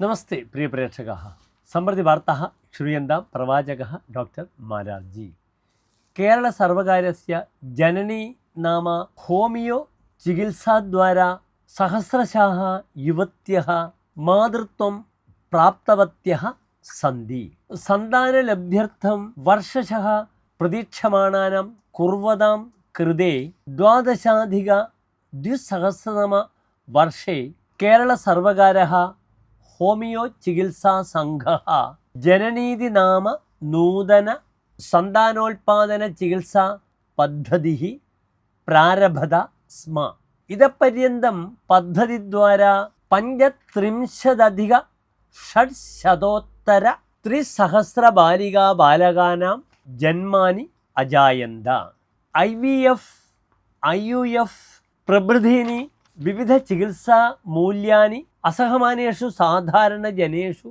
നമസ്തേ പ്രിയ പ്രേക്ഷക സമ്പ്രതി വാർത്ത ശ്രൂയന്താം പ്രവാചക ഡോക്ടർ മാരാർജി. കേരള സർവകാര്യ ജനനി നാമ ഹോമിയോ ചികിത്സാദ്വാര സഹസ്രശാഹ യുവത്യ മാതൃത്വം പ്രാപ്തവത്യ സന്ധി. സന്താനലബ്ധ്യർത്ഥം വർഷശ പ്രതീക്ഷമാണാനം കുർവതാം കൃതേ ദ്വാദശാധിക ദ്വിസഹസ്രതമ വർഷേ കേരള സർവകാര ഹോമിയോ ചികിത്സാ സംഘ ജനനീതി നാമ നൂതന സന്താനോൽപാദന ചികിത്സാ പദ്ധതി പ്രാരഭത സ്മ. ഇതപര്യന്തം പദ്ധതിദ്വാരാ പഞ്ചത്രിംശതധിക ഷഡ്ശതോത്തര ത്രിസഹസ്ര ബാലികാ ബാലകാനാം ജന്മാനി അജായന്ത. I V F I U F പ്രഭൃതീനി വിവിധ ചികിത്സാ മൂല്യാനി അസഹമാനേഷു സാധാരണ ജനേഷു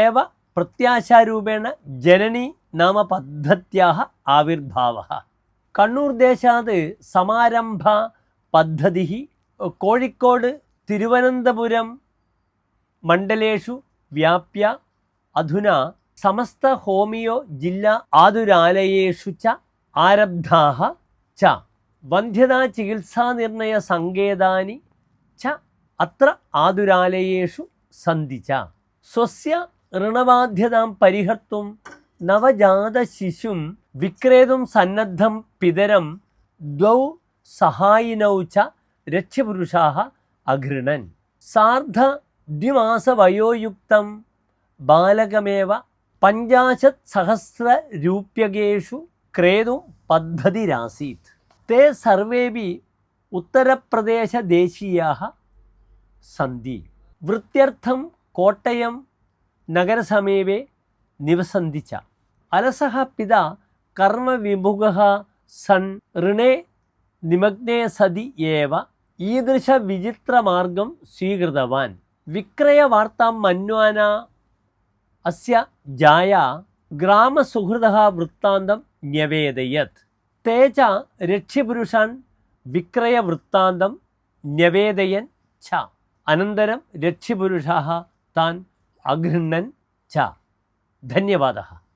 ഏവ പ്രത്യാശാരൂപേണ ജനനി നാമ പദ്ധത്യാः ആവിർഭാവ. കണ്ണൂർ ദേശാത് സമാരംഭ പദ്ധതി കോഴിക്കോട് തിരുവനന്തപുരം മണ്ഡലേഷു വ്യാപ്യ അധുന സമസ്ത ഹോമിയോ ജില്ലാ ആതുരാലയേഷു ച ആരബ്ധാ ച വന്ധ്യതാ ചികിത്സാനിർണയ സങ്കേതാനി ച അത്ര ആതുരാലയേഷു സന്ധിച്ച. സ്വസ്യ ഋണബാധ്യതാം പരിഹർത്തും നവജാത ശിശും വിക്രേതും സന്നദ്ധം പിതരം ദ്വൗ സഹായിനൗ ച രക്ഷപുരുഷാ അഘൃണൻ. സാർദ്ധ ദ്വിമാസവയോയുക്തം ബാലകമേവ പഞ്ചാശത് സഹസ്രരൂപ്യകേഷു ക്രേതും പദ്ധതിരാസീത്. തേ സർവേപി ഉത്തർപ്രദേശദേശീയാ സന്ധി. വൃത്യർത്ഥം കോട്ടയം നഗരസമീപേ നിവസന്തിച്ച അലസഹ പിത കർമ്മവിമുഖ സൺ ഋണേ നിമഗ്നേ സതി ഏവ ഈദൃശ ഈദൃശവിചിത്രമാർഗം സ്വീകൃതവാൻ. വിക്രയ വിക്രയവാർത്താം മന്വാന അസ്യ ജായ ഗ്രാമസുഹൃദ വൃത്താന്തം ന്യവേദയത്. തേജ രക്ഷ്യപുരുഷാൻ വിക്രയവൃത്താന്തം ന്യവേദയൻ ഛ അനന്തരം രക്ഷ്യപുരുഷാः താൻ അഗൃഹ്ണൻ ച. ധന്യവാദः.